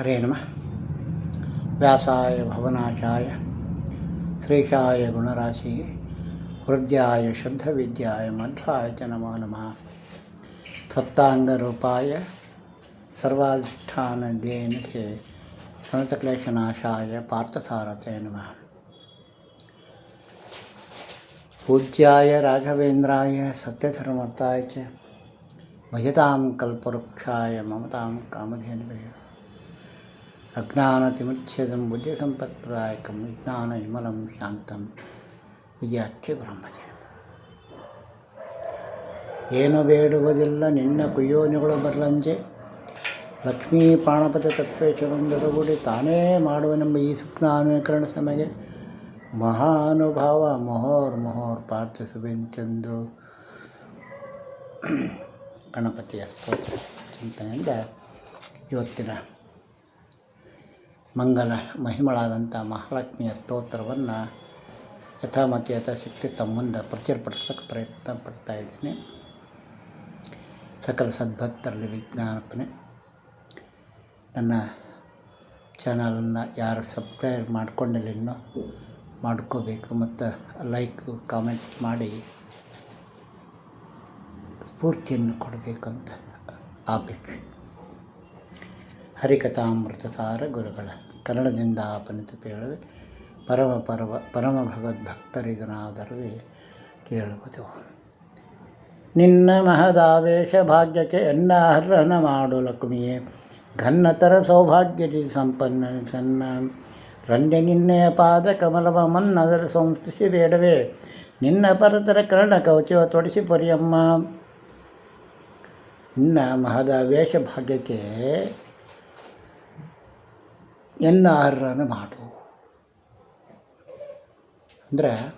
हरे नम व्यासाय भवनाशाय, श्रीशाय गुणराशि हृदयाय शुद्ध विद्याय मध्वाय च नमो नमः। सर्वाधिष्ठान सर्वाधिष्ठानदेनके समतक्लेशनाशाय पार्थसारथे नम। पूज्याय राघवेन्द्राय सत्यधर्मताय च, भजतां कल्पवृक्षाय ममतां कामधेनवे ಅಜ್ಞಾನತಿಮಿಚ್ಛೇದಂ ಬುದ್ಧಿಸಂಪತ್ಪ್ರದಾಯಕಂ ವಿಜ್ಞಾನ ವಿಮಲಂ ಶಾಂತಂ. ವಿದ್ಯಾಖ್ಯ ಗುರಂಭಜೆ ಏನು ಬೇಡುವುದಿಲ್ಲ, ನಿನ್ನ ಕುಯೋನಿಗಳು ಬರಲಂಜೆ. ಲಕ್ಷ್ಮೀ ಪಾಣಪತಿ ತತ್ವೇಶವೊಂದರಗೂಡಿ ತಾನೇ ಮಾಡುವನೆಂಬ ಈ ಸುಜ್ಞಾನೀಕರಣ ಸಮಯ ಮಹಾನುಭಾವ ಮೊಹೋರ್ ಮೊಹೋರ್ ಪ್ರಾರ್ಥಿಸುವೆಂತೆಂದು ಗಣಪತಿಯ ಸ್ತೋತ್ರ ಚಿಂತನೆಯಿಂದ ಇವತ್ತಿನ ಮಂಗಲ ಮಹಿಮಳಾದಂಥ ಮಹಾಲಕ್ಷ್ಮಿಯ ಸ್ತೋತ್ರವನ್ನು ಯಥಾಮತಿ ಯಥಾಶಕ್ತಿ ತಮ್ಮ ಮುಂದೆ ಪ್ರಚುರಪಡಿಸೋಕ್ಕೆ ಪ್ರಯತ್ನ ಪಡ್ತಾ ಇದ್ದೀನಿ. ಸಕಲ ಸದ್ಭಕ್ತರಲ್ಲಿ ವಿಜ್ಞಾಪನೆ ನನ್ನ ಚಾನಲನ್ನು ಯಾರು ಸಬ್ಸ್ಕ್ರೈಬ್ ಮಾಡ್ಕೊಂಡಿಲ್ಲ ಇನ್ನೂ, ಮಾಡ್ಕೋಬೇಕು ಮತ್ತು ಲೈಕು, ಕಾಮೆಂಟ್ ಮಾಡಿ ಸ್ಫೂರ್ತಿಯನ್ನು ಕೊಡಬೇಕಂತ ಅಪೇಕ್ಷೆ ಹರಿಕಥಾಮೃತ ಸಾರ ಗುರುಗಳ. ಕನ್ನಡದಿಂದ ಆಪನಿತ ಕೇಳುವೆ ಪರಮ ಪರವ, ಪರಮ ಭಗವದ್ಭಕ್ತರಿದನಾದರದೆ ಕೇಳುವುದು. ನಿನ್ನ ಮಹದಾವೇಶ ಭಾಗ್ಯಕ್ಕೆ ಎನ್ನಾಹರಣ ಮಾಡು ಲಕ್ಷ್ಮಿಯೇ. ಘನ್ನತರ ಸೌಭಾಗ್ಯದಿ ಸಂಪನ್ನ ಸನ್ನ. ರಂಜ ನಿನ್ನೆಯ ಪಾದ ಕಮಲವ ಮನ್ನದರ ಸಂಸ್ಥಿಸಿ ಬೇಡವೇ. ನಿನ್ನ ಪರತರ ಕರ್ಣ ಕವಚವ ತೊಡಿಸಿ ಪೊರಿಯಮ್ಮ. ನಿನ್ನ ಮಹದ ಭಾಗ್ಯಕ್ಕೆ ಎನ್ನ ಅರ್ಹನ ಮಾಡು. ಅಂದರೆ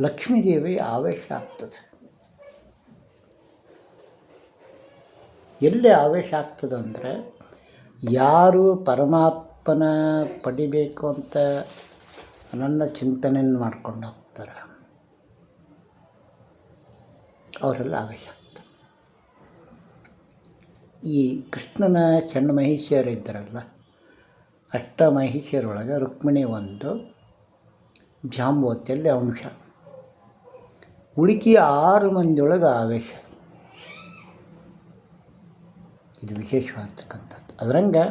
ಲಕ್ಷ್ಮೀದೇವಿ ಆವೇಶ ಆಗ್ತದೆ. ಎಲ್ಲಿ ಆವೇಶ ಆಗ್ತದಂದರೆ ಯಾರು ಪರಮಾತ್ಮನ ಪಡಿಬೇಕು ಅಂತ ನನ್ನ ಚಿಂತನೆಯನ್ನು ಮಾಡ್ಕೊಂಡು ಹೋಗ್ತಾರೆ. ಅವರೆಲ್ಲ ಆವೇಶ. ಈ ಕೃಷ್ಣನ ಸಣ್ಣ ಮಹಿಷಿಯರು ಇದ್ದಾರಲ್ಲ, ಅಷ್ಟ ಮಹಿಷಿಯರೊಳಗೆ ರುಕ್ಮಿಣಿ ಒಂದು ಜಾಂಬವತಿಯಲ್ಲಿ ಅಂಶ. ಉಳುಕಿ ಆರು ಮಂದಿಯೊಳಗೆ ಆವೇಶ. ಇದು ವಿಶೇಷವಾಗಿರ್ತಕ್ಕಂಥದ್ದು ಅದರಂಗೆ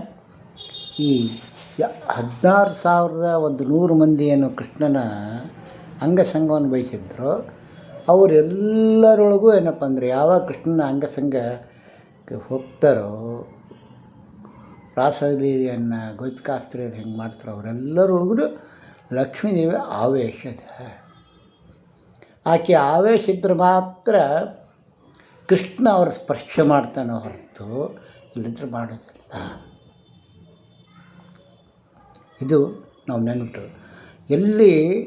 ಈ ಹದಿನಾರು ಸಾವಿರದ ಒಂದು ನೂರು ಮಂದಿ ಕೃಷ್ಣನ ಅಂಗಸಂಗವನ್ನು ಬಯಸಿದ್ರು, ಅವರೆಲ್ಲರೊಳಗೂ ಏನಪ್ಪ ಅಂದರೆ ಯಾವಾಗ ಕೃಷ್ಣನ ಅಂಗಸಂಗಕ್ಕೆ ಹೋಗ್ತಾರೋ ರಾಸದೇವಿಯನ್ನು ಗೋಪಿಕಾಸ್ತ್ರೀಯರು ಹೆಂಗೆ ಮಾಡ್ತಾರೋ ಅವರೆಲ್ಲರೊಳಗೂ ಲಕ್ಷ್ಮೀದೇವಿ ಆವೇಶದ. ಆಕೆ ಆವೇಶ ಇದ್ರೆ ಮಾತ್ರ ಕೃಷ್ಣ ಅವ್ರ ಸ್ಪರ್ಶ ಮಾಡ್ತಾನೆ ಹೊರತು ಇಲ್ಲಿದ್ರೆ ಮಾಡೋದಿಲ್ಲ. ಇದು ನಾವು ನೆನಪಿಟ್ಟು, ಎಲ್ಲಿ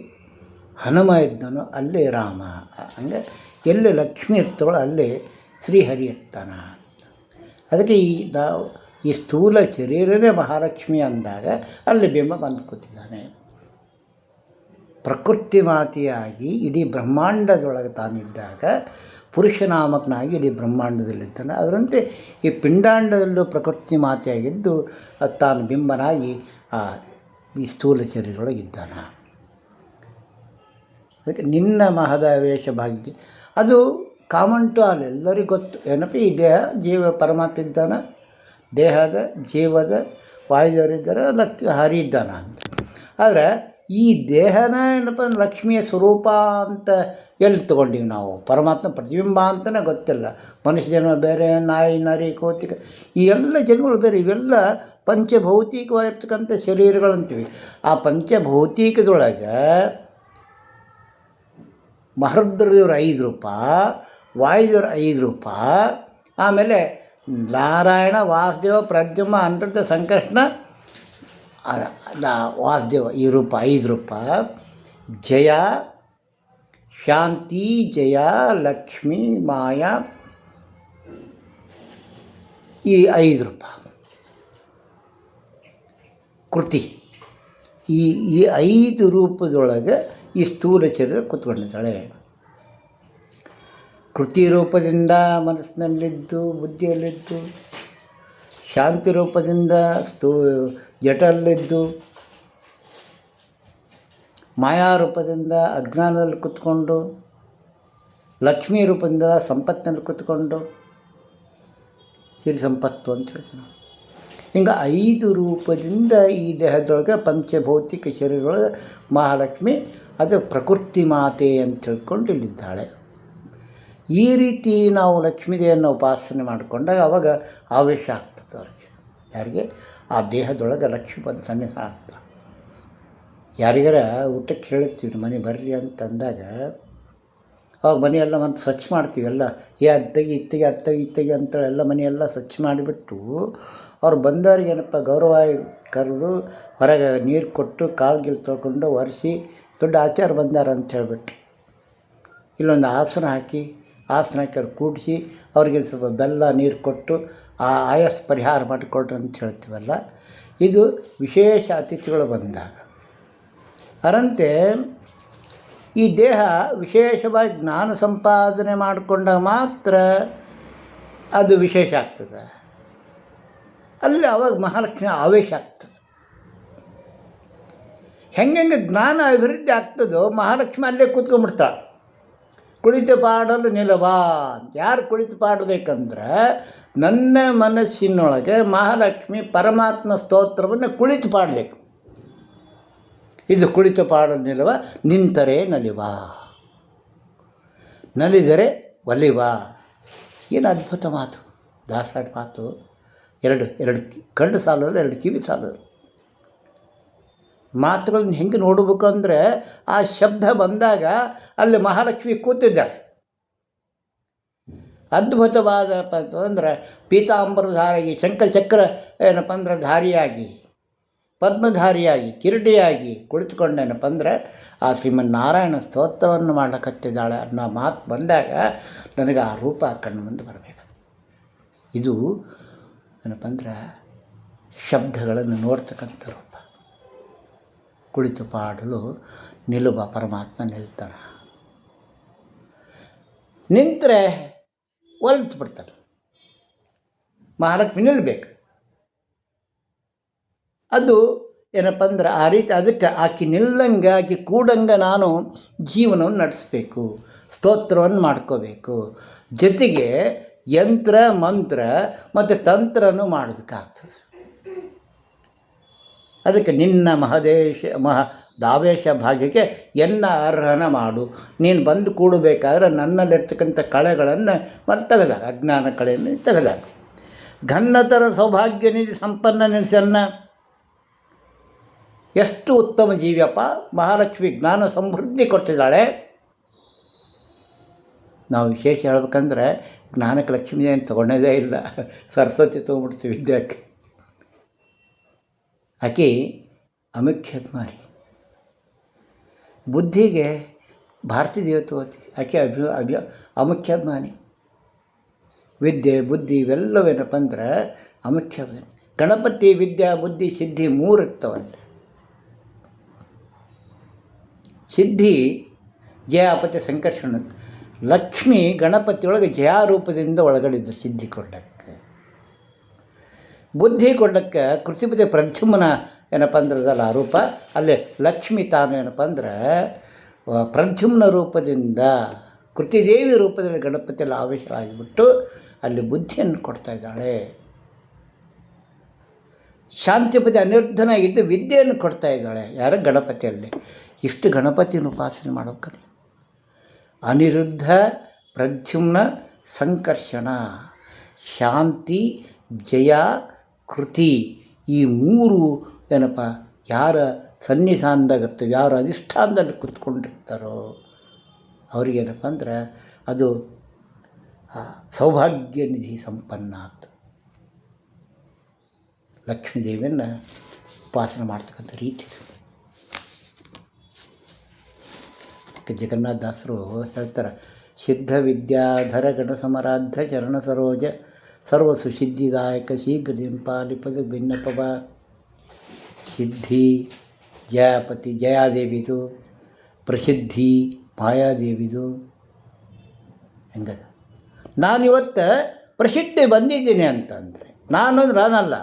ಹನುಮ ಇದ್ದನೋ ಅಲ್ಲಿ ರಾಮ, ಹಂಗೆ ಎಲ್ಲಿ ಲಕ್ಷ್ಮಿ ಇರ್ತಾಳೋ ಅಲ್ಲಿ ಶ್ರೀಹರಿ ಇರ್ತಾನ. ಅದಕ್ಕೆ ಈ ನಾವು ಈ ಸ್ಥೂಲ ಶರೀರನೇ ಮಹಾಲಕ್ಷ್ಮಿ ಅಂದಾಗ ಅಲ್ಲಿ ಬಿಂಬ ಬಂದು ಕೂತಿದ್ದಾನೆ. ಪ್ರಕೃತಿ ಮಾತೆಯಾಗಿ ಇಡೀ ಬ್ರಹ್ಮಾಂಡದೊಳಗೆ ತಾನಿದ್ದಾಗ ಪುರುಷನಾಮಕನಾಗಿ ಇಡೀ ಬ್ರಹ್ಮಾಂಡದಲ್ಲಿದ್ದಾನೆ. ಅದರಂತೆ ಈ ಪಿಂಡಾಂಡದಲ್ಲೂ ಪ್ರಕೃತಿ ಮಾತೆಯಾಗಿದ್ದು ತಾನು ಬಿಂಬನಾಗಿ ಆ ಈ ಸ್ಥೂಲ ಶರೀರದೊಳಗಿದ್ದಾನೆ ಅದಕ್ಕೆ ನಿನ್ನ ಮಹದ ವೇಷ ಭಾಗ್ಯ ಅದು ಕಾಮನ್ ಟು ಆಲ್ ಎಲ್ಲರಿಗೂ ಗೊತ್ತು. ಏನಪ್ಪ, ಈ ದೇಹ ಜೀವ, ಪರಮಾತ್ಮ ಇದ್ದಾನ ದೇಹದ ಜೀವದ ವಾಯುದೇವರಿದ್ದಾರೆ ಲಕ್ಷ್ಮಿ ಹರಿ ಇದ್ದಾನ ಅಂತ. ಆದರೆ ಈ ದೇಹನ ಏನಪ್ಪ, ಲಕ್ಷ್ಮಿಯ ಸ್ವರೂಪ ಅಂತ ಎಲ್ಲಿ ತೊಗೊಂಡೀವಿ ನಾವು? ಪರಮಾತ್ಮ ಪ್ರತಿಬಿಂಬ ಅಂತಲೇ ಗೊತ್ತಿಲ್ಲ. ಮನುಷ್ಯ ಜನ್ಮ ಬೇರೆ, ನಾಯಿ, ನರಿ ಕೋತಿಕ ಈ ಎಲ್ಲ ಜನ್ಮಗಳು ಬೇರೆ, ಇವೆಲ್ಲ ಪಂಚಭೌತಿಕವಾಗಿರ್ತಕ್ಕಂಥ ಶರೀರಗಳಂತೀವಿ ಆ ಪಂಚಭೌತಿಕದೊಳಗೆ ಮಹರುದ್ರದೇವ್ರು ಐದು ರೂಪಾಯಿ ವಾಯುದೇವ್ರು ಐದು ರೂಪ. ಆಮೇಲೆ ನಾರಾಯಣ, ವಾಸುದೇವ, ಪ್ರದ್ಯುಮ, ಅನಂತ ಸಂಕರ್ಷಣ ವಾಸುದೇವ ಈ ರೂಪ, ಐದು ರೂಪ. ಜಯ, ಶಾಂತಿ, ಜಯ, ಲಕ್ಷ್ಮಿ, ಮಾಯಾ, ಈ ಐದು ರೂಪ. ಕೃತಿ. ಈ ಈ ಐದು ರೂಪದೊಳಗೆ ಈ ಸ್ಥೂಲ ಶರೀರ ಕೂತ್ಕೊಂಡಿದ್ದಾಳೆ. ಕೃತಿ ರೂಪದಿಂದ ಮನಸ್ಸಿನಲ್ಲಿದ್ದು, ಬುದ್ಧಿಯಲ್ಲಿದ್ದು ಶಾಂತಿ ರೂಪದಿಂದ ಸ್ತೂ ಜಟಲ್ಲಿದ್ದು ಮಾಯಾ ರೂಪದಿಂದ ಅಜ್ಞಾನದಲ್ಲಿ ಕೂತ್ಕೊಂಡು ಲಕ್ಷ್ಮೀ ರೂಪದಿಂದ ಸಂಪತ್ತಿನಲ್ಲಿ ಕೂತ್ಕೊಂಡು ಸಿರಿ ಸಂಪತ್ತು ಅಂತ ಹೇಳ್ತೀನಿ. ಹಿಂಗೆ ಐದು ರೂಪದಿಂದ ಈ ದೇಹದೊಳಗೆ ಪಂಚಭೌತಿಕ ಶರೀರದೊಳಗೆ ಮಹಾಲಕ್ಷ್ಮಿ, ಅದು ಪ್ರಕೃತಿ ಮಾತೆ ಅಂತ ಹೇಳ್ಕೊಂಡು ಇಲ್ಲಿದ್ದಾಳೆ. ಈ ರೀತಿ ನಾವು ಲಕ್ಷ್ಮೀದೇವಿಯನ್ನು ಉಪಾಸನೆ ಮಾಡಿಕೊಂಡಾಗ ಅವಾಗ ಆವೇಶ ಆಗ್ತದೆ ಅವ್ರಿಗೆ. ಯಾರಿಗೆ? ಆ ದೇಹದೊಳಗೆ ಲಕ್ಷ್ಮಿ ಬಂದು ಸನ್ನಿಧಾನ ಆಗ್ತದೆ. ಯಾರಿಗಾರ ಊಟಕ್ಕೆ ಹೇಳ್ತೀವಿ ಮನೆ ಬರ್ರಿ ಅಂತಂದಾಗ, ಅವಾಗ ಮನೆಯೆಲ್ಲ ಒಂದು ಸ್ವಚ್ಛ ಮಾಡ್ತೀವಿ ಎಲ್ಲ. ಏ, ಅತ್ತಗೆ, ಇತ್ತಿಗೆ ಅತ್ತಗೆ ಇತ್ತಗೆ ಅಂತೇಳಿ ಎಲ್ಲ ಮನೆಯೆಲ್ಲ ಸ್ವಚ್ಛ ಮಾಡಿಬಿಟ್ಟು, ಅವ್ರು ಬಂದವ್ರಿಗೆ ಏನಪ್ಪ ಗೌರವ ಕರೆದು ಹೊರಗೆ ನೀರು ಕೊಟ್ಟು, ಕಾಲು ಗಿಲ್ ತೊಳ್ಕೊಂಡು ಒರೆಸಿ, ದೊಡ್ಡ ಆಚಾರ ಬಂದಾರ ಅಂತ ಹೇಳ್ಬಿಟ್ಟು, ಇಲ್ಲೊಂದು ಆಸನ ಹಾಕಿ ಆಸನ ಹಾಕಿ ಅವ್ರು ಕೂಡಿಸಿ ಅವ್ರಿಗೆ ಸ್ವಲ್ಪ ಬೆಲ್ಲ ನೀರು ಕೊಟ್ಟು ಆ ಆಯಾಸ ಪರಿಹಾರ ಮಾಡಿಕೊಡ್ರಿ ಅಂತ ಹೇಳ್ತೀವಲ್ಲ, ಇದು ವಿಶೇಷ ಅತಿಥಿಗಳು ಬಂದಾಗ. ಅದರಂತೆ ಈ ದೇಹ ವಿಶೇಷವಾಗಿ ಜ್ಞಾನ ಸಂಪಾದನೆ ಮಾಡಿಕೊಂಡಾಗ ಮಾತ್ರ ಅದು ವಿಶೇಷ ಆಗ್ತದೆ. ಅಲ್ಲಿ, ಅವಾಗ ಮಹಾಲಕ್ಷ್ಮಿ ಆವೇಶ ಆಗ್ತದೆ. ಹೆಂಗೆ ಜ್ಞಾನ ಅಭಿವೃದ್ಧಿ ಆಗ್ತದೋ ಮಹಾಲಕ್ಷ್ಮಿ ಅಲ್ಲೇ ಕೂತ್ಕೊಂಡ್ಬಿಡ್ತಾಳೆ. ಕುಳಿತು ಪಾಡಲು ನಿಲವಾ ಅಂತ. ಯಾರು ಕುಳಿತು ಪಾಡಬೇಕಂದ್ರೆ ನನ್ನ ಮನಸ್ಸಿನೊಳಗೆ ಮಹಾಲಕ್ಷ್ಮಿ ಪರಮಾತ್ಮ ಸ್ತೋತ್ರವನ್ನು ಕುಳಿತು ಪಾಡಬೇಕು. ಇದು ಕುಳಿತು ಪಾಡಲು ನಿಲವ, ನಿಂತರೆ ನಲಿವಾ. ನಲಿದರೆ ಒಲಿವಾ. ಏನು ಅದ್ಭುತ ಮಾತು. ದಾಸರ ಮಾತು. ಎರಡು ಎರಡು ಕಣ್ಣು ಸಾಲಲ್ಲ, ಎರಡು ಕಿವಿ ಸಾಲಲ್ಲ. ಮಾತುಗಳನ್ನ ಹೆಂಗೆ ನೋಡಬೇಕು ಅಂದರೆ ಆ ಶಬ್ದ ಬಂದಾಗ ಅಲ್ಲಿ ಮಹಾಲಕ್ಷ್ಮಿ ಕೂತಿದ್ದಾಳೆ. ಅದ್ಭುತವಾದಪ್ಪ ಅಂತಂದ್ರೆ ಪೀತಾಂಬರಧಾರಿಯಾಗಿ ಶಂಕರ ಚಕ್ರ ಏನಪ್ಪ ಅಂದ್ರೆ ಧಾರಿಯಾಗಿ, ಪದ್ಮಧಾರಿಯಾಗಿ, ಕಿರಡಿಯಾಗಿ ಕುಳಿತುಕೊಂಡೇನಪ್ಪ ಅಂದ್ರೆ ಆ ಶ್ರೀಮನ್ನಾರಾಯಣ ಸ್ತೋತ್ರವನ್ನು ಮಾಡಕತ್ತಿದ್ದಾಳೆ ಅನ್ನೋ ಮಾತು ಬಂದಾಗ ನನಗೆ ಆ ರೂಪ ಕಣ್ಣು ಮುಂದೆ ಬರಬೇಕು. ಇದು ಏನಪ್ಪ ಅಂದ್ರೆ ಶಬ್ದಗಳನ್ನು ನೋಡ್ತಕ್ಕಂಥ ಕುಳಿತು ಪಾಡಲು ನಿಲುಬ ಪರಮಾತ್ಮ ನಿಲ್ತಾನೆ. ನಿಂತರೆ ಒಲ್ತು ಬಿಡ್ತಾರೆ ಮಹಾಲಕ್ಷ್ಮಿ ನಿಲ್ಬೇಕು. ಅದು ಏನಪ್ಪ ಅಂದ್ರೆ ಆ ರೀತಿ ಅದಕ್ಕೆ ಆಕೆ ನಿಲ್ಲಂಗೆ ಆಕೆ ಕೂಡಂಗೆ ನಾನು ಜೀವನವನ್ನು ನಡೆಸಬೇಕು, ಸ್ತೋತ್ರವನ್ನು ಮಾಡ್ಕೋಬೇಕು. ಜೊತೆಗೆ ಯಂತ್ರ, ಮಂತ್ರ ಮತ್ತು ತಂತ್ರನೂ ಮಾಡಬೇಕಾಗ್ತದೆ. ಅದಕ್ಕೆ ನಿನ್ನ ಮಹದೇಶ, ಮಹ ದಾವೇಶ ಭಾಗ್ಯಕ್ಕೆ ಎನ್ನ ಅರ್ಹನ ಮಾಡು. ನೀನು ಬಂದು ಕೂಡಬೇಕಾದ್ರೆ ನನ್ನಲ್ಲಿರ್ತಕ್ಕಂಥ ಕಳೆಗಳನ್ನು ಮತ್ತೆ ತೆಗೆದಾಗ ಅಜ್ಞಾನ ಕಳೆಯನ್ನು ತೆಗೆದಾಗ ಘನ್ನತರ ಸೌಭಾಗ್ಯ ನಿಧಿ ಸಂಪನ್ನ ನೆನೆಸನ್ನ ಎಷ್ಟು ಉತ್ತಮ ಜೀವಿಯಪ್ಪ. ಮಹಾಲಕ್ಷ್ಮಿ ಜ್ಞಾನ ಸಮೃದ್ಧಿ ಕೊಟ್ಟಿದ್ದಾಳೆ. ನಾವು ವಿಶೇಷ ಹೇಳ್ಬೇಕಂದ್ರೆ ಜ್ಞಾನಕ್ಕೆ ಲಕ್ಷ್ಮೀ ಏನು ತೊಗೊಂಡೇ ಇಲ್ಲ. ಸರಸ್ವತಿ ತೊಗೊಂಡ್ಬಿಡ್ತೀವಿ ವಿದ್ಯಾಕ್ಕೆ ಆಕೆ ಅಮುಖ್ಯತ್ಮಾರಿ ಬುದ್ಧಿಗೆ ಭಾರತೀ ದೇವತವತಿ, ಆಕೆ ಅಭಿ ಅಭಿ ಅಮುಖ್ಯಾಭಿಮಾನಿ ವಿದ್ಯೆ, ಬುದ್ಧಿ ಇವೆಲ್ಲವೇನಪ್ಪ ಅಂದ್ರೆ ಅಮುಖ್ಯಾಭಿಮಾನಿ ಗಣಪತಿ, ವಿದ್ಯಾ, ಬುದ್ಧಿ, ಸಿದ್ಧಿ ಮೂರು ಇರ್ತವಲ್ಲಿ ಸಿದ್ಧಿ ಜಯಾಪತಿ ಸಂಕರ್ಷಣ. ಲಕ್ಷ್ಮಿ ಗಣಪತಿಯೊಳಗೆ ಜಯಾರೂಪದಿಂದ ಇದ್ದರು ಸಿದ್ಧಿ ಕೊಡಕ್ಕೆ ಬುದ್ಧಿ ಕೊಡಕ್ಕೆ ಕೃಷಿಪತಿ ಪ್ರದ್ಯುಮ್ನ ಏನಪ್ಪ ಅಂದ್ರೆ ಅದಲ್ಲ ಆ ರೂಪ. ಅಲ್ಲಿ ಲಕ್ಷ್ಮಿ ತಾನು ಏನಪ್ಪ ಅಂದ್ರೆ ಪ್ರದ್ಯುಮ್ನ ರೂಪದಿಂದ ಕೃತಿದೇವಿ ರೂಪದಲ್ಲಿ ಗಣಪತಿಯಲ್ಲಿ ಆವೇಶರಾಗಿಬಿಟ್ಟು ಅಲ್ಲಿ ಬುದ್ಧಿಯನ್ನು ಕೊಡ್ತಾ ಇದ್ದಾಳೆ. ಶಾಂತಿಪತಿ ಅನಿರುದ್ಧನ ಇದ್ದು ವಿದ್ಯೆಯನ್ನು ಕೊಡ್ತಾ ಇದ್ದಾಳೆ. ಯಾರ? ಗಣಪತಿಯಲ್ಲಿ ಇಷ್ಟು ಗಣಪತಿಯನ್ನು ಉಪಾಸನೆ ಮಾಡಬೇಕಲ್ಲ ಅನಿರುದ್ಧ ಪ್ರದ್ಯುಮ್ನ ಸಂಕರ್ಷಣ. ಶಾಂತಿ, ಜಯ ಕೃತಿ ಈ ಮೂರು ಏನಪ್ಪ, ಯಾರ ಸನ್ನಿಧಾನ್ದಾಗ ಇರ್ತವೆ ಯಾರು ಅಧಿಷ್ಠಾನದಲ್ಲಿ ಕುತ್ಕೊಂಡಿರ್ತಾರೋ ಅವ್ರಿಗೇನಪ್ಪ ಅಂದ್ರೆ ಅದು ಸೌಭಾಗ್ಯ ನಿಧಿ ಸಂಪನ್ನ ಆಗ್ತದೆ ಲಕ್ಷ್ಮೀದೇವಿಯನ್ನು ಉಪಾಸನೆ ಮಾಡ್ತಕ್ಕಂಥ ರೀತಿ ಜಗನ್ನಾಥದಾಸರು ಹೇಳ್ತಾರೆ ಸಿದ್ಧ ವಿದ್ಯಾಧರ ಗಣ ಸಮರಾಧ ಚರಣ ಸರೋಜ ಸರ್ವ ಸುಸಿದ್ಧಿದಾಯಕ ಶೀಘ್ರದಿಂಪಾಲಿಪದ ಭಿನ್ನಪವ ಸಿದ್ಧಿ ಜಯಾಪತಿ ಜಯಾದೇವಿದು, ಪ್ರಸಿದ್ಧಿ ಮಾಯಾದೇವಿದು ನಾನು ನಾನಿವತ್ತು ಪ್ರಸಿದ್ಧಿ ಬಂದಿದ್ದೀನಿ ಅಂತಂದರೆ ನಾನು ನಾನಲ್ಲ.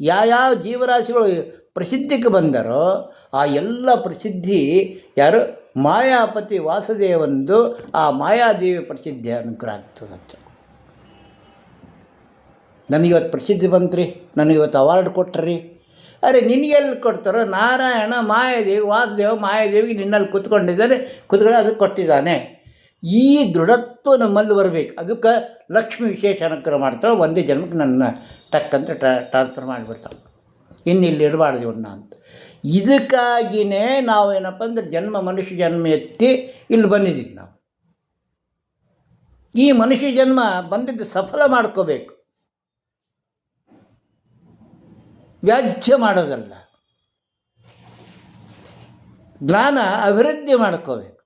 ಯಾವ್ಯಾವ ಜೀವರಾಶಿಗಳು ಪ್ರಸಿದ್ಧಿಗೆ ಬಂದರೋ ಆ ಎಲ್ಲ ಪ್ರಸಿದ್ಧಿ ಯಾರು? ಮಾಯಾಪತಿ ವಾಸುದೇವಂದು ಆ ಮಾಯಾದೇವಿ ಪ್ರಸಿದ್ಧಿ ಅನುಗ್ರಹ ಆಗ್ತದಂತ. ನನಗಿವತ್ತು ಪ್ರಸಿದ್ಧಿ ಬಂತ್ರಿ, ನನಗಿವತ್ತು ಅವಾರ್ಡ್ ಕೊಟ್ರಿ. ಅರೆ ನಿನಗೆಲ್ಲಿ ಕೊಡ್ತಾರೋ? ನಾರಾಯಣ ಮಾಯಾದೇವಿ, ವಾಸುದೇವ ಮಾಯಾದೇವಿಗೆ ನಿನ್ನಲ್ಲಿ ಕೂತ್ಕೊಂಡಿದ್ದಾನೆ ಕೂತ್ಕೊಂಡು ಅದಕ್ಕೆ ಕೊಟ್ಟಿದ್ದಾನೆ. ಈ ದೃಢತ್ವ ನಮ್ಮಲ್ಲಿ ಬರಬೇಕು. ಅದಕ್ಕೆ ಲಕ್ಷ್ಮಿ ವಿಶೇಷ ಅನುಗ್ರಹ ಮಾಡ್ತಾಳೆ, ಒಂದೇ ಜನ್ಮಕ್ಕೆ ನನ್ನ ತಕ್ಕಂತೆ ಟ್ರಾನ್ಸ್ಫರ್ ಮಾಡಿಬಿಡ್ತಾಳೆ ಇನ್ನು ಇಲ್ಲಿ ಇಡಬಾರ್ದು ಇವನ್ನ ಅಂತ. ಇದಕ್ಕಾಗಿಯೇ ನಾವು ಏನಪ್ಪ ಅಂದ್ರೆ ಜನ್ಮ ಮನುಷ್ಯ ಜನ್ಮ ಎತ್ತಿ ಇಲ್ಲಿ ಬಂದಿದ್ದೀವಿ ನಾವು. ಈ ಮನುಷ್ಯ ಜನ್ಮ ಬಂದಿದ್ದು ಸಫಲ ಮಾಡ್ಕೋಬೇಕು. ವ್ಯಾಜ್ಯ ಮಾಡೋದಲ್ಲ. ಜ್ಞಾನ ಅಭಿವೃದ್ಧಿ ಮಾಡ್ಕೋಬೇಕು.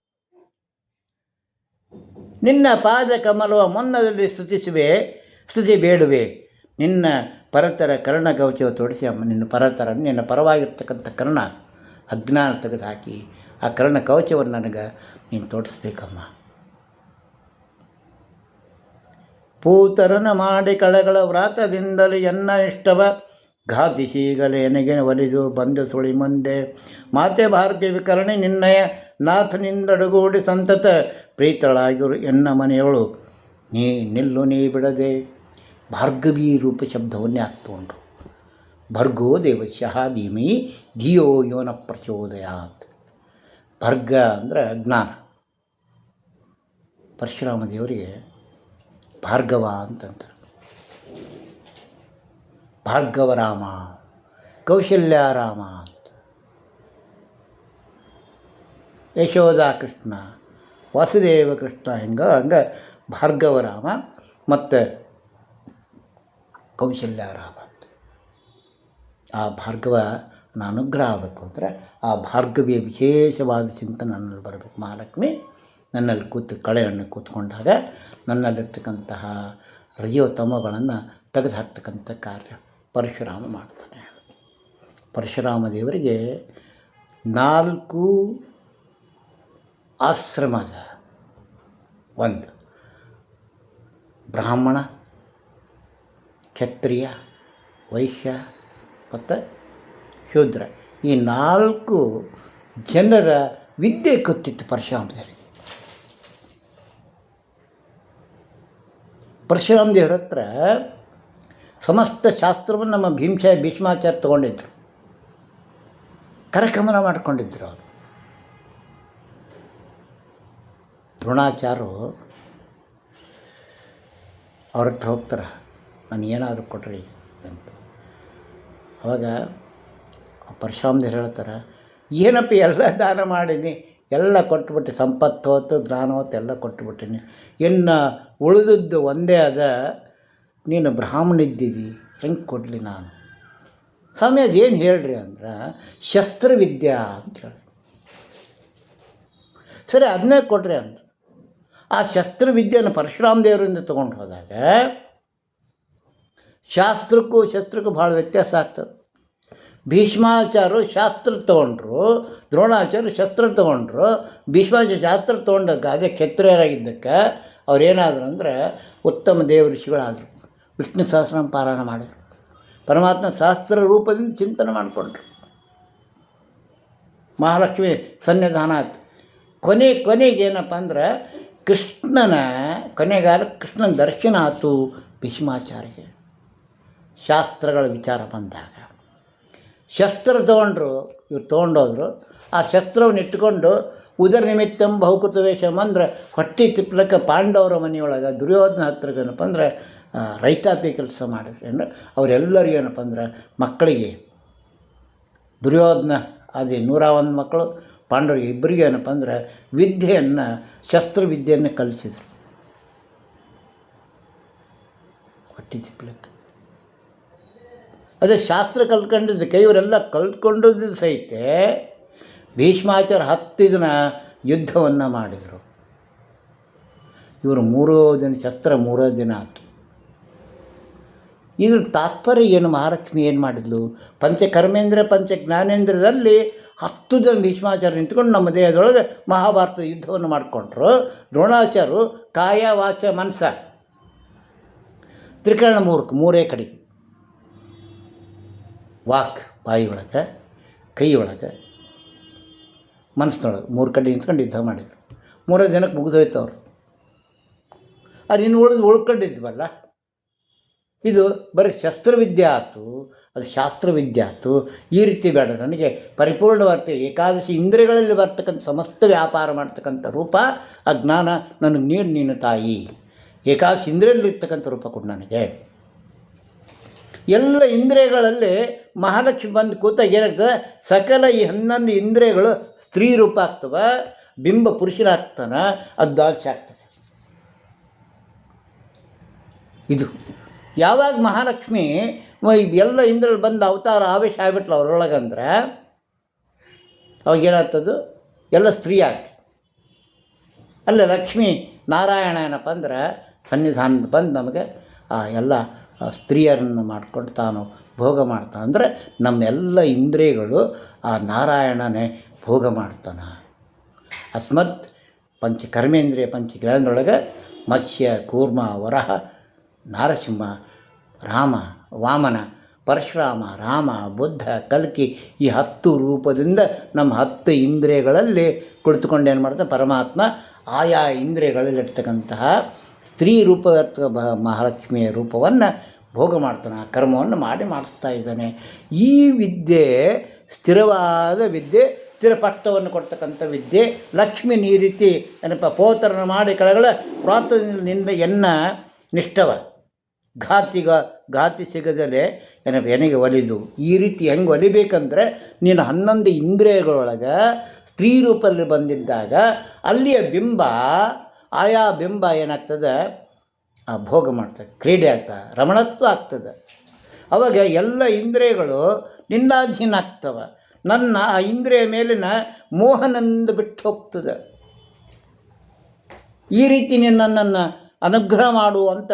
ನಿನ್ನ ಪಾದ ಕಮಲವ ಮೊನ್ನದಲ್ಲಿ ಸ್ತುತಿಸುವೆ, ಸ್ತುತಿ ಬೇಡುವೆ. ನಿನ್ನ ಪರತರ ಕರ್ಣ ಕವಚವ ತೊಡಿಸಿ ಅಮ್ಮ, ನಿನ್ನ ಪರತರ, ನಿನ್ನ ಪರವಾಗಿರ್ತಕ್ಕಂಥ ಕರ್ಣ ಅಜ್ಞಾನ ತೆಗೆದು ಹಾಕಿ, ಆ ಕರ್ಣ ಕವಚವನ್ನು ನನಗೆ ನೀನು ತೋಡಿಸ್ಬೇಕಮ್ಮ. ಪೂತರನ ಮಾಡಿ ಕಳೆಗಳ ವ್ರಾತದಿಂದಲೇ ಎನ್ನ ಇಷ್ಟವ? ಘಾತಿಶೀಗಲೇ ಎನಗೆ ಒಲಿದು ಬಂದು ಸುಳಿ ಮುಂದೆ. ಮಾತೆ ಭಾರತಿ ವಿಕರಣಿ ನಿನ್ನಯ, ನಾಥನಿಂದಡಗೂಡಿ ಸಂತತ ಪ್ರೀತಳಾಗಿರು ಎನ್ನ ಮನೆಯವಳು. ನೀ ನಿಲ್ಲು ನೀ ಬಿಡದೆ. ಭಾರ್ಗವಿ ರೂಪ ಶಬ್ದವನ್ನೇ ಹಾಕ್ತೊಂಡ್ರು ಭರ್ಗೋ ದೇವಶ್ಯಃ ಧೀಮಿ ಧಿಯೋ ಯೋನ ಪ್ರಚೋದಯಾತ್. ಭರ್ಗ ಅಂದರೆ ಜ್ಞಾನ. ಪರಶುರಾಮ ದೇವರಿಗೆ ಭಾರ್ಗವ ಅಂತಂತಾರೆ. ಭಾರ್ಗವರಾಮ, ಕೌಶಲ್ಯಾರಾಮ ಅಂತ ಯಶೋಧ ಕೃಷ್ಣ ವಾಸುದೇವ ಕೃಷ್ಣ ಹಿಂಗೆ, ಹಂಗೆ ಭಾರ್ಗವರಾಮ ಮತ್ತು ಕೌಶಲ್ಯಾರಾಮ ಅಂತ. ಆ ಭಾರ್ಗವ ಅನುಗ್ರಹ ಆಗಬೇಕು ಅಂದರೆ ಆ ಭಾರ್ಗವಿಯ ವಿಶೇಷವಾದ ಚಿಂತನೆ ನನ್ನಲ್ಲಿ ಬರಬೇಕು. ಮಹಾಲಕ್ಷ್ಮಿ ನನ್ನಲ್ಲಿ ಕೂತು ಕಳೆಯನ್ನು ಕೂತ್ಕೊಂಡಾಗ ನನ್ನಲ್ಲಿರ್ತಕ್ಕಂತಹ ರಜೋತಮಗಳನ್ನು ತೆಗೆದು ಹಾಕ್ತಕ್ಕಂಥ ಕಾರ್ಯ. ಪರಶುರಾಮ ಮಾಡ್ತಾನೆ. ಪರಶುರಾಮ ದೇವರಿಗೆ ನಾಲ್ಕು ಆಶ್ರಮದ ಒಂದು ಬ್ರಾಹ್ಮಣ, ಕ್ಷತ್ರಿಯ, ವೈಶ್ಯ ಮತ್ತು ಶೂದ್ರ. ಈ ನಾಲ್ಕು ಜನರ ವಿದ್ಯೆ ಗೊತ್ತಿತ್ತು ಪರಶುರಾಮ ದೇವರಿಗೆ. ಪರಶುರಾಮ ದೇವರ ಹತ್ರ ಸಮಸ್ತ ಶಾಸ್ತ್ರವನ್ನು ನಮ್ಮ ಭೀಮಶ ಭೀಷ್ಮಾಚಾರ್ಯ ತಗೊಂಡಿದ್ರು. ಕರಕಮನ ಮಾಡ್ಕೊಂಡಿದ್ರು ಅವರು. ದ್ರೋಣಾಚಾರ್ಯರು ಅವ್ರ ಹತ್ರ ಹೋಗ್ತಾರೆ, ನಾನು ಏನಾದರೂ ಕೊಡ್ರಿ ಅಂತ. ಅವಾಗ ಪರಶುರಾಮ ದೇವ್ರು ಹೇಳ್ತಾರೆ, ಏನಪ್ಪ ಎಲ್ಲ ದಾನ ಮಾಡೀನಿ, ಎಲ್ಲ ಕೊಟ್ಬಿಟ್ಟು, ಸಂಪತ್ತು ಹೊತ್ತು ಜ್ಞಾನ ಹೊತ್ತು ಎಲ್ಲ ಕೊಟ್ಬಿಟ್ಟಿನಿ. ಇನ್ನು ಉಳಿದದ್ದು ಒಂದೇ ಅದ ನೀನು ಬ್ರಾಹ್ಮಣ ಇದ್ದೀರಿ ಹೆಂಗೆ ಕೊಡಲಿ ನಾನು? ಸ್ವಾಮಿ ಅದೇನು ಹೇಳ್ರಿ ಅಂದ್ರೆ, ಶಸ್ತ್ರವಿದ್ಯಾ ಅಂತ ಹೇಳಿ ಸರಿ ಅದನ್ನೇ ಕೊಡ್ರಿ ಅಂತ ಆ ಶಸ್ತ್ರವಿದ್ಯೆಯನ್ನು ಪರಶುರಾಮ ದೇವರಿಂದ ತೊಗೊಂಡು ಹೋದಾಗ, ಶಾಸ್ತ್ರಕ್ಕೂ ಶಸ್ತ್ರಕ್ಕೂ ಭಾಳ ವ್ಯತ್ಯಾಸ ಆಗ್ತದೆ. ಭೀಷ್ಮಾಚಾರ್ಯರು ಶಾಸ್ತ್ರ ತೊಗೊಂಡ್ರು, ದ್ರೋಣಾಚಾರ್ಯರು ಶಸ್ತ್ರ ತೊಗೊಂಡ್ರು ಭೀಷ್ಮಾಚಾರ್ಯ ಶಾಸ್ತ್ರ ತೊಗೊಂಡಾಗ ಅದೇ ಕ್ಷತ್ರಿಯರಾಗಿದ್ದಕ್ಕೆ ಅವ್ರೇನಾದ್ರು ಅಂದರೆ ಉತ್ತಮ ದೇವ ಋಷಿಗಳಾದರು ವಿಷ್ಣು ಸಹಸ್ರನಾಮ ಪಾರಾಯಣ ಮಾಡಿದರು. ಪರಮಾತ್ಮ ಶಾಸ್ತ್ರ ರೂಪದಿಂದ ಚಿಂತನೆ ಮಾಡಿಕೊಂಡ್ರು. ಮಹಾಲಕ್ಷ್ಮಿ ಸನ್ನಿಧಾನ ಆಯ್ತು. ಕೊನೆ ಕೊನೆಗೆ ಏನಪ್ಪ ಅಂದ್ರೆ ಕೃಷ್ಣನ, ಕೊನೆಗಾಲ ಕೃಷ್ಣನ ದರ್ಶನ ಆಯಿತು ಭೀಷ್ಮಾಚಾರ್ಯ ಶಾಸ್ತ್ರಗಳ ವಿಚಾರ ಬಂದಾಗ. ಶಸ್ತ್ರ ತೊಗೊಂಡ್ರು, ಇವ್ರು ತೊಗೊಂಡೋದ್ರು. ಆ ಶಸ್ತ್ರವನ್ನು ಇಟ್ಕೊಂಡು ಉದರ ನಿಮಿತ್ತಂ ಬಹುಕೃತ ವೇಷಮ್ ಅಂದ್ರೆ ಹೊಟ್ಟೆ ತಿಪ್ಪಲಕ್ಕೆ ಪಾಂಡವರ ಮನೆಯೊಳಗೆ ದುರ್ಯೋಧನ ಹತ್ರಗೇನಪ್ಪ ಅಂದ್ರೆ ರೈತಾಪಿ ಕೆಲಸ ಮಾಡಿದ್ರೆ ಅವರೆಲ್ಲರಿಗೂ ಏನಪ್ಪ ಅಂದ್ರೆ ಮಕ್ಕಳಿಗೆ ದುರ್ಯೋಧನ, ಅದೇ ನೂರ ಒಂದು ಮಕ್ಕಳು, ಪಾಂಡವರಿಗೆ ಇಬ್ಬರಿಗೆ ಏನಪ್ಪ ಅಂದ್ರೆ ವಿದ್ಯೆಯನ್ನು, ಶಸ್ತ್ರವಿದ್ಯೆಯನ್ನು ಕಲಿಸಿದ್ರು. ಹೊಟ್ಟೆ ತಿಪ್ಪಲಕ್ಕೆ ಅದೇ ಶಾಸ್ತ್ರ ಕಲ್ತ್ಕೊಂಡಿದ್ದಕ್ಕೆ ಇವರೆಲ್ಲ ಕಲ್ತ್ಕೊಂಡಿದ್ದು ಸಹಿತ ಭೀಷ್ಮಾಚಾರ್ಯ ಹತ್ತು ದಿನ ಯುದ್ಧವನ್ನು ಮಾಡಿದರು. ಇವರು ಮೂರೋ ದಿನ, ಶಸ್ತ್ರ ಮೂರೋ ದಿನ ಆಯಿತು. ಇದ್ರ ತಾತ್ಪರ್ಯ ಏನು? ಮಹಾಲಕ್ಷ್ಮಿ ಏನು ಮಾಡಿದ್ಲು? ಪಂಚಕರ್ಮೇಂದ್ರ ಪಂಚ ಜ್ಞಾನೇಂದ್ರದಲ್ಲಿ ಹತ್ತು ಜನ ಭೀಷ್ಮಾಚಾರ್ಯ ನಿಂತ್ಕೊಂಡು ನಮ್ಮ ದೇಹದೊಳಗೆ ಮಹಾಭಾರತದ ಯುದ್ಧವನ್ನು ಮಾಡಿಕೊಂಡ್ರು. ದ್ರೋಣಾಚಾರ್ಯರು ಕಾಯ, ವಾಚ, ಮನಸ. ತ್ರಿಕರಣ ಮೂರ್ಖ ಮೂರೇ ಕಡೆಗೆ. ವಾಕ್, ಬಾಯಿ ಒಳಗೆ, ಕೈ ಒಳಗೆ. ಮನಸ್ಸಿನೊಳಗೆ ಮೂರು ಕಡೆ ನಿಂತ್ಕೊಂಡು ಯುದ್ಧ ಮಾಡಿದರು. ಮೂರೇ ದಿನಕ್ಕೆ ಮುಗಿದೋಯ್ತು ಅವರು. ಅದು ಇನ್ನು ಉಳಿದು ಉಳ್ಕೊಂಡಿದ್ವಲ್ಲ? ಇದು ಬರೀ ಶಸ್ತ್ರವಿದ್ಯೆ ಆಯ್ತು. ಅದು ಶಾಸ್ತ್ರವಿದ್ಯೆ ಆಯ್ತು. ಈ ರೀತಿ ಬೇಡ. ನನಗೆ ಪರಿಪೂರ್ಣವಾದ ಏಕಾದಶಿ ಇಂದ್ರಿಯಗಳಲ್ಲಿ ಬರ್ತಕ್ಕಂಥ ಸಮಸ್ತ ವ್ಯಾಪಾರ ಮಾಡ್ತಕ್ಕಂಥ ರೂಪ, ಆ ಜ್ಞಾನ ನನಗೆ ನೀಡು ನೀನು ತಾಯಿ. ಏಕಾದಶಿ ಇಂದ್ರಿಯದಲ್ಲಿರ್ತಕ್ಕಂಥ ರೂಪ ಕೊಡು ನನಗೆ. ಎಲ್ಲ ಇಂದ್ರಿಯಗಳಲ್ಲಿ ಮಹಾಲಕ್ಷ್ಮಿ ಬಂದು ಕೂತಾಗ ಏನಾಗ್ತದೆ? ಸಕಲ ಈ ಹನ್ನೊಂದು ಇಂದ್ರಿಯಗಳು ಸ್ತ್ರೀ ರೂಪ ಆಗ್ತವೆ ಬಿಂಬ ಪುರುಷರಾಗ್ತಾನ ಅದು ದಾಸ್ಯ ಆಗ್ತದೆ. ಇದು. ಯಾವಾಗ ಮಹಾಲಕ್ಷ್ಮಿ ಎಲ್ಲ ಇಂದ್ರಲ್ಲಿ ಬಂದು ಅವತಾರ ಆವೇಶ ಆಗ್ಬಿಟ್ಲ ಅವ್ರೊಳಗಂದ್ರೆ ಅವಾಗ ಏನಾಗ್ತದು ಎಲ್ಲ ಸ್ತ್ರೀ ಆಗಿ. ಅಲ್ಲ ಲಕ್ಷ್ಮಿ ನಾರಾಯಣ ಏನಪ್ಪ ಅಂದ್ರೆ ಸನ್ನಿಧಾನದ ಬಂದು ನಮಗೆ ಆ ಎಲ್ಲ ಸ್ತ್ರೀಯರನ್ನು ಮಾಡ್ಕೊಂಡು ತಾನು ಭೋಗ ಮಾಡ್ತಾ ಅಂದರೆ ನಮ್ಮೆಲ್ಲ ಇಂದ್ರಿಯಗಳು ಆ ನಾರಾಯಣನೇ ಭೋಗ ಮಾಡ್ತಾನೆ. ಅಸ್ಮತ್ ಪಂಚ ಕರ್ಮೇಂದ್ರಿಯ ಪಂಚ ಗ್ರಹದೊಳಗೆ ಮತ್ಸ್ಯ, ಕೂರ್ಮ, ವರಹ, ನಾರಸಿಂಹ, ರಾಮ, ವಾಮನ, ಪರಶುರಾಮ, ರಾಮ, ಬುದ್ಧ, ಕಲ್ಕಿ ಈ ಹತ್ತು ರೂಪದಿಂದ ನಮ್ಮ ಹತ್ತು ಇಂದ್ರಿಯಗಳಲ್ಲಿ ಕುಳಿತುಕೊಂಡು ಏನು ಮಾಡ್ತಾ ಪರಮಾತ್ಮ ಆಯಾ ಇಂದ್ರಿಯಗಳಲ್ಲಿರ್ತಕ್ಕಂತಹ ಸ್ತ್ರೀ ರೂಪ ಮಹಾಲಕ್ಷ್ಮಿಯ ರೂಪವನ್ನು ಭೋಗ ಮಾಡ್ತಾನೆ, ಆ ಕರ್ಮವನ್ನು ಮಾಡಿ ಮಾಡಿಸ್ತಾ ಇದ್ದಾನೆ. ಈ ವಿದ್ಯೆ ಸ್ಥಿರವಾದ ವಿದ್ಯೆ, ಸ್ಥಿರಪಟ್ಟವನ್ನು ಕೊಡ್ತಕ್ಕಂಥ ವಿದ್ಯೆ, ಲಕ್ಷ್ಮಿ ಈ ರೀತಿ ಏನಪ್ಪ ಪೋತರನ ಮಾಡಿ ಕಳಗಳ ಪ್ರಾಂತದಿಂದ ಎನ್ನ ನಿಷ್ಠವ. ಘಾತಿಗ, ಘಾತಿ ಸಿಗದಲೆ ಏನಪ್ಪ ಎನೆಗೆ ಒಲಿದು. ಈ ರೀತಿ ಹೆಂಗೆ ಒಲಿಬೇಕಂದ್ರೆ, ನೀನು ಹನ್ನೊಂದು ಇಂದ್ರಿಯಗಳೊಳಗೆ ಸ್ತ್ರೀ ರೂಪದಲ್ಲಿ ಬಂದಿದ್ದಾಗ ಅಲ್ಲಿಯ ಬಿಂಬ, ಆಯಾ ಬಿಂಬ ಏನಾಗ್ತದೆ? ಆ ಭೋಗ ಮಾಡ್ತದೆ, ಕ್ರೀಡೆ ಆಗ್ತಾ ರಮಣತ್ವ ಆಗ್ತದೆ. ಅವಾಗ ಎಲ್ಲ ಇಂದ್ರಿಯಗಳು ನಿನ್ನಾಧೀನ ಆಗ್ತವೆ ನನ್ನ ಆ ಇಂದ್ರಿಯ ಮೇಲಿನ ಮೋಹನಂದ ಬಿಟ್ಟು ಹೋಗ್ತದೆ. ಈ ರೀತಿ ನೀನು ನನ್ನನ್ನು ಅನುಗ್ರಹ ಮಾಡು ಅಂತ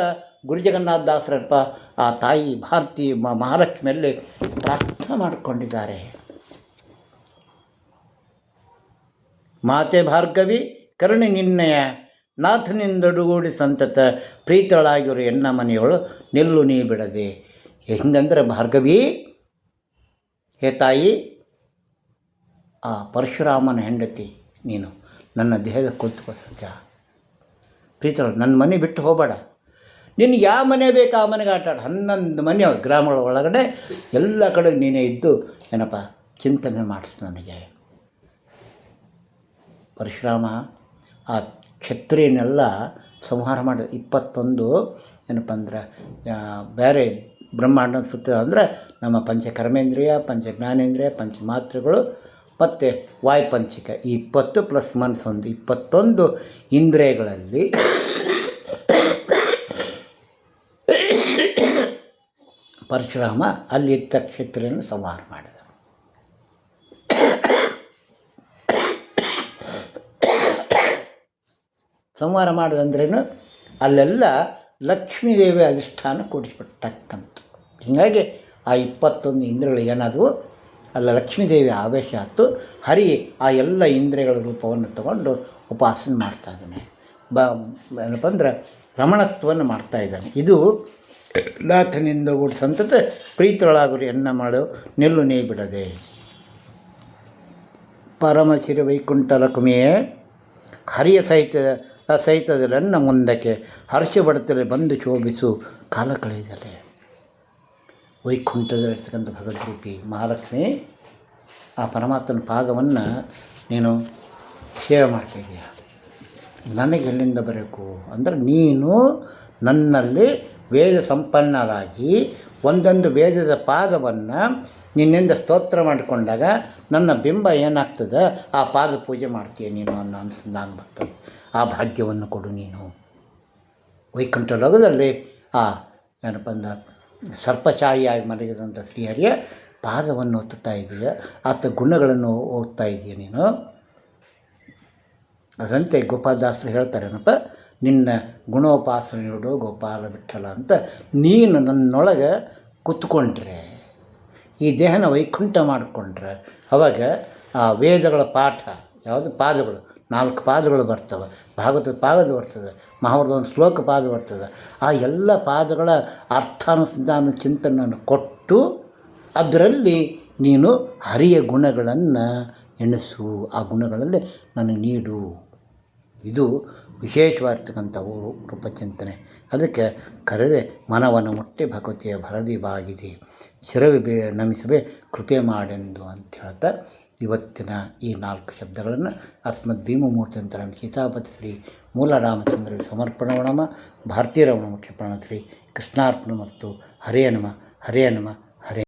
ದಾಸರಪ್ಪ ಆ ತಾಯಿ ಭಾರತಿ ಮಹಾಲಕ್ಷ್ಮಿಯಲ್ಲಿ ಪ್ರಾರ್ಥನೆ ಮಾಡಿಕೊಂಡಿದ್ದಾರೆ. ಮಾತೆ ಭಾರ್ಗವಿ, ಕರುಣೆ ನಿನ್ನಯ ನಾಥನಿಂದೊಡುಗೂಡಿ ಸಂತತ ಪ್ರೀತಳಾಗಿರು ಎನ್ನ ಮನೆಯೊಳು ನಿಲ್ಲು ನೀ ಬಿಡದೆ. ಹೆಂಗಂದ್ರೆ ಭಾರ್ಗವಿ, ಹೇ ತಾಯಿ, ಆ ಪರಶುರಾಮನ ಹೆಂಡತಿ ನೀನು, ನನ್ನ ದೇಹದ ಕೂತ್ಕೋ ಸತ್ಯ. ಪ್ರೀತಳು, ನನ್ನ ಮನೆ ಬಿಟ್ಟು ಹೋಗಬೇಡ. ನಿನಗೆ ಯಾವ ಮನೆ ಬೇಕು ಆ ಮನೆಗೆ ಆಟಾಡ ಹನ್ನೊಂದು ಮನೆ ಗ್ರಾಮಗಳ ಒಳಗಡೆ ಎಲ್ಲ ಕಡೆ ನೀನೇ ಇದ್ದು ಏನಪ್ಪ, ಚಿಂತನೆ ಮಾಡಿಸ್ ನನಗೆ. ಪರಶುರಾಮ, ಆ ಕ್ಷತ್ರಿಯನೆಲ್ಲ ಸಂಹಾರ ಮಾಡಿದ. ಇಪ್ಪತ್ತೊಂದು ಏನಪ್ಪ ಅಂದ್ರೆ ಬೇರೆ ಬ್ರಹ್ಮಾಂಡ ಸುತ್ತ ಅಂದರೆ ನಮ್ಮ ಪಂಚ ಕರ್ಮೇಂದ್ರಿಯ ಪಂಚ ಜ್ಞಾನೇಂದ್ರಿಯ ಪಂಚ ಮಾತ್ರೆಗಳು ಮತ್ತು ವಾಯುಪಂಚಿಕ. ಈ ಇಪ್ಪತ್ತು ಪ್ಲಸ್ ಮನಸ್ಸು ಒಂದು. ಇಪ್ಪತ್ತೊಂದು ಇಂದ್ರಿಯಗಳಲ್ಲಿ ಪರಶುರಾಮ ಅಲ್ಲಿದ್ದ ಕ್ಷೇತ್ರವನ್ನು ಸಂಹಾರ ಮಾಡಿದ. ಸಂಹಾರ ಮಾಡೋದಂದ್ರೇನು ಅಲ್ಲೆಲ್ಲ ಲಕ್ಷ್ಮೀದೇವಿ ಅಧಿಷ್ಠಾನ ಕೊಡಿಸ್ಬಿಟ್ಟಕ್ಕಂಥ ಹೀಗಾಗಿ ಆ ಇಪ್ಪತ್ತೊಂದು ಇಂದ್ರಗಳು ಏನಾದವು, ಅಲ್ಲ ಲಕ್ಷ್ಮೀದೇವಿ ಆವೇಶ ಆಯಿತು, ಹರಿ ಆ ಎಲ್ಲ ಇಂದ್ರಿಯಗಳ ರೂಪವನ್ನು ತಗೊಂಡು ಉಪಾಸನೆ ಮಾಡ್ತಾ ಇದ್ದಾನೆ. ಬ, ಏನಪ್ಪ ಅಂದ್ರೆ ರಮಣತ್ವವನ್ನು ಮಾಡ್ತಾ ಇದ್ದಾನೆ. ಇದು ನಾಥನಿಂದ ಕೂಡ ಸಂತತ ಪ್ರೀತಳಾಗುರು ಎನ್ನ ಮಾಡು, ನೆಲ್ಲು ನೀ ಬಿಡದೆ. ಪರಮಶಿರ ವೈಕುಂಠ ಲಕ್ಷ್ಮಿಯೇ, ಹರಿಯ ಸಹಿತ ಸಹಿತದಲ್ಲ ಮುಂದಕ್ಕೆ ಹರ್ಷ ಬಡತಲೆ ಬಂದು ಶೋಭಿಸು ಕಾಲ ಕಳೆಯದಲ್ಲಿ ವೈಕುಂಠದಲ್ಲಿರ್ತಕ್ಕಂಥ ಭಗವದ್ರೂಪಿ ಮಹಾಲಕ್ಷ್ಮಿ, ಆ ಪರಮಾತ್ಮನ ಪಾದವನ್ನು ನೀನು ಸೇವೆ ಮಾಡ್ತಾಯಿದ್ದೀಯ ನನಗೆ ಎಲ್ಲಿಂದ ಬರಬೇಕು? ಅಂದರೆ ನೀನು ನನ್ನಲ್ಲಿ ವೇದ ಸಂಪನ್ನರಾಗಿ ಒಂದೊಂದು ವೇದದ ಪಾದವನ್ನು ನಿನ್ನಿಂದ ಸ್ತೋತ್ರ ಮಾಡಿಕೊಂಡಾಗ ನನ್ನ ಬಿಂಬ ಏನಾಗ್ತದೆ? ಆ ಪಾದ ಪೂಜೆ ಮಾಡ್ತೀಯ ನೀನು ಅನ್ನೋ ಅನುಸಂಧಾನ ಬರ್ತದೆ. ಆ ಭಾಗ್ಯವನ್ನು ಕೊಡು ನೀನು. ವೈಕುಂಠ ಲೋಕದಲ್ಲಿ ಆ ಏನಪ್ಪ ಅಂದ ಸರ್ಪಶಾಹಿಯಾಗಿ ಮಲಗಿದಂಥ ಶ್ರೀಹರಿಯ, ಪಾದವನ್ನು ಒತ್ತುತ್ತಾ ಇದೆಯಾ ಆತ ಗುಣಗಳನ್ನು ಓದ್ತಾ ಇದೆಯಾ ನೀನು? ಅದರಂತೆ ಗೋಪಾಲದಾಸರು ಹೇಳ್ತಾರೇನಪ್ಪ ನಿನ್ನ ಗುಣೋಪಾಸನೆಯೋಡು ಗೋಪಾಲ ಬಿಟ್ಟಲ ಅಂತ ನೀನು ನನ್ನೊಳಗೆ ಕೂತ್ಕೊಂಡ್ರೆ, ಈ ದೇಹನ ವೈಕುಂಠ ಮಾಡಿಕೊಂಡ್ರೆ, ಅವಾಗ ಆ ವೇದಗಳ ಪಾಠ, ಯಾವುದು ಪಾದಗಳು ನಾಲ್ಕು ಪಾದಗಳು ಬರ್ತವೆ. ಭಾಗವತದ ಪಾದ ಬರ್ತದೆ. ಮಹಾಭಾರತದ ಒಂದು ಶ್ಲೋಕ ಪಾದ ಬರ್ತದೆ. ಆ ಎಲ್ಲ ಪಾದಗಳ ಅರ್ಥಾನುಸಂಧಾನ ಚಿಂತನೆಯನ್ನು ಕೊಟ್ಟು ಅದರಲ್ಲಿ ನೀನು ಹರಿಯ ಗುಣಗಳನ್ನು ಎಣಿಸು. ಆ ಗುಣಗಳಲ್ಲಿ ನನಗೆ ನೀಡು. ಇದು ವಿಶೇಷವಾಗಿರ್ತಕ್ಕಂಥ ರೂಪಚಿಂತನೆ. ಅದಕ್ಕೆ ಕರೆದೆ ಮನವನ್ನು ಮುಟ್ಟಿ ಭಗವತಿಯ ಭರದಿ ಬಾಗಿದೆ. ಶಿರವಿ ಬೇ, ನಮಿಸಬೇ ಕೃಪೆ ಮಾಡೆಂದು ಅಂತ ಹೇಳ್ತಾ ಇವತ್ತಿನ ಈ ನಾಲ್ಕು ಶಬ್ದಗಳನ್ನು ಅಸ್ಮದ್ ನಮ್ಮ ಸೀತಾಪತಿ ಶ್ರೀ ಮೂಲ ರಾಮಚಂದ್ರ ಸಮರ್ಪಣ ನಮ ಭಾರತೀಯ ರಮಣ ಪ್ರಾಣ ಶ್ರೀ ಕೃಷ್ಣಾರ್ಪಣ ಮತ್ತು ಹರೇ ನಮ ಹರೇ ನಮ.